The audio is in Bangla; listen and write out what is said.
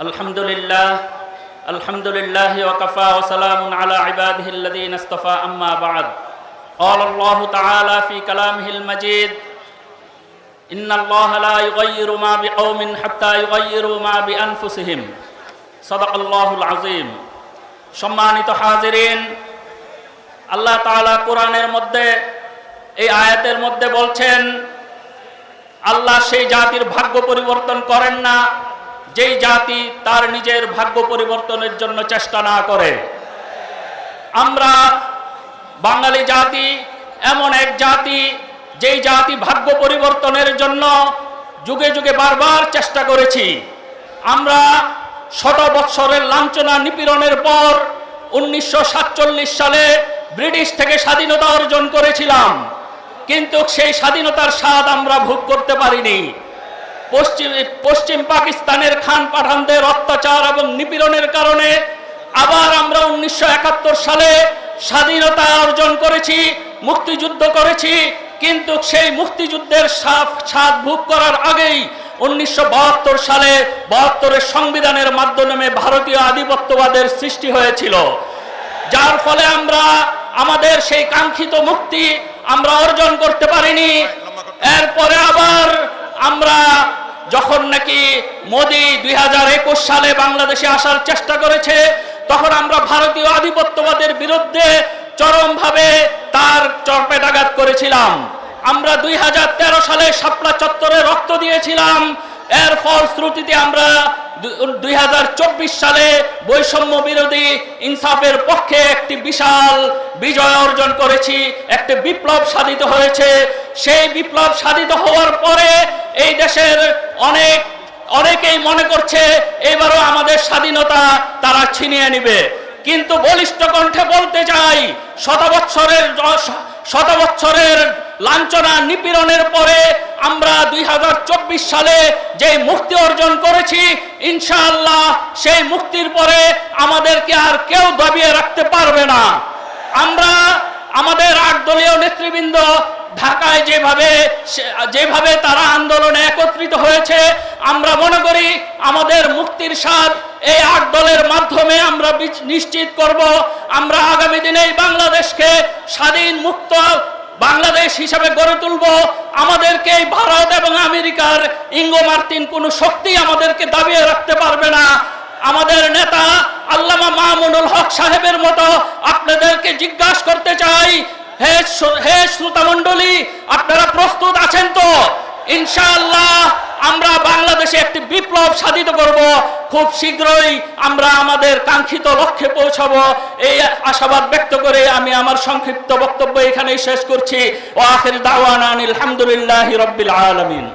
الحمد لله الحمد لله وكفى وسلام على عباده الذين اصطفى أما بعد قال الله تعالى في كلامه المجيد إن الله لا يغير ما بقوم حتى يغيروا ما بأنفسهم صدق الله العظيم সম্মানিত হাজিরিন আল্লাহ তাআলা কোরআনের মধ্যে এই আয়াতের মধ্যে বলছেন আল্লাহ সেই জাতির ভাগ্য পরিবর্তন করেন না যেই জাতি তার নিজের ভাগ্য পরিবর্তনের জন্য চেষ্টা না করে। আমরা বাঙালি জাতি, এমন এক জাতি, যেই জাতি ভাগ্য পরিবর্তনের জন্য যুগে যুগে বারবার চেষ্টা করেছি। আমরা শত বৎসরের লাঞ্ছনা নিপীড়নের পর উনিশশো সাতচল্লিশ সালে ব্রিটিশ থেকে স্বাধীনতা অর্জন করেছিলাম। কিন্তু সেই স্বাধীনতার স্বাদ আমরা ভোগ করতে পারিনি। পশ্চিম পশ্চিম পাকিস্তানের খান পাঠানদের অত্যাচার এবং নিপীড়নের কারণে আবার আমরা উনিশশো একাত্তর সালে স্বাধীনতা অর্জন করেছি মুক্তিযুদ্ধ করেছি কিন্তু সেই মুক্তিযুদ্ধের সাফ স্বাদ ভোগ করার আগেই উনিশশো বাহাত্তর সালে বাহাত্তরের সংবিধানের মাধ্যমে ভারতীয় আধিপত্যবাদের সৃষ্টি হয়েছিল। যার ফলে আমরা আমাদের সেই কাঙ্ক্ষিত মুক্তি আমরা অর্জন করতে পারিনি। এরপরে আবার আমরা যখন নাকি মোদী দুই হাজার একুশ সালে বাংলাদেশে আসার চেষ্টা করেছে, তখন আমরা ভারতীয় আধিপত্যবাদের বিরুদ্ধে চরমভাবে তার চরপেটাঘাত করেছিলাম। আমরা দুই হাজার তেরো সালে শাপলা চত্বরে রক্ত দিয়েছিলাম। এর ফলশ্রুতিতে আমরা দুই হাজার চব্বিশ সালে বৈষম্য বিরোধী ইনসাফের পক্ষে একটি বিশাল বিজয় অর্জন করেছি, একটি বিপ্লব সাধিত হয়েছে। সেই বিপ্লব সাধিত হওয়ার পরে এই দেশের অনেক অনেকেই মনে করছে, এবারও আমাদের স্বাধীনতা তারা ছিনিয়ে নিবে। কিন্তু বলিষ্ঠ কণ্ঠে বলতে চাই শত বৎসরের শত বৎসরের লাঞ্ছনা নিপীড়নের পরে আমরা দুই হাজার চব্বিশ সালে যে মুক্তি অর্জন করেছি, ইনশাআল্লাহ সেই মুক্তির পরে আমাদেরকে আর কেউ দাবিয়ে রাখতে পারবে না। আমরা আমাদের আট দলীয় নেতৃবৃন্দ ঢাকায় যেভাবে যেভাবে তারা আন্দোলনে একত্রিত হয়েছে, আমরা মনে করি আমাদের মুক্তির স্বাদ এই আট দলের মাধ্যমে আমরা নিশ্চিত করব। আমরা আগামী দিনে বাংলাদেশকে স্বাধীন মুক্ত বাংলাদেশ হিসাবে গড়ে তুলব। আমাদেরকে এই ভারত এবং আমেরিকার ইঙ্গো মার্তিন কোনো শক্তি আমাদেরকে দাবিয়ে রাখতে পারবে না। আমাদের নেতা আল্লামা মামুনুল হক সাহেবের মতো আপনাদেরকে জিজ্ঞাসা করতে চাই হে হে শ্রোতা মণ্ডলী, আপনারা প্রস্তুত আছেন তো? ইনশাআল্লাহ, আমরা বাংলাদেশে একটি বিপ্লব সাধিত করব। খুব শীঘ্রই আমরা আমাদের কাঙ্ক্ষিত লক্ষ্যে পৌঁছাব। এই আশাবাদ ব্যক্ত করে আমি আমার সংক্ষিপ্ত বক্তব্য এখানেই শেষ করছি। ও আখির দাওয়ান আলহামদুলিল্লাহ রব্বিল আলমিন।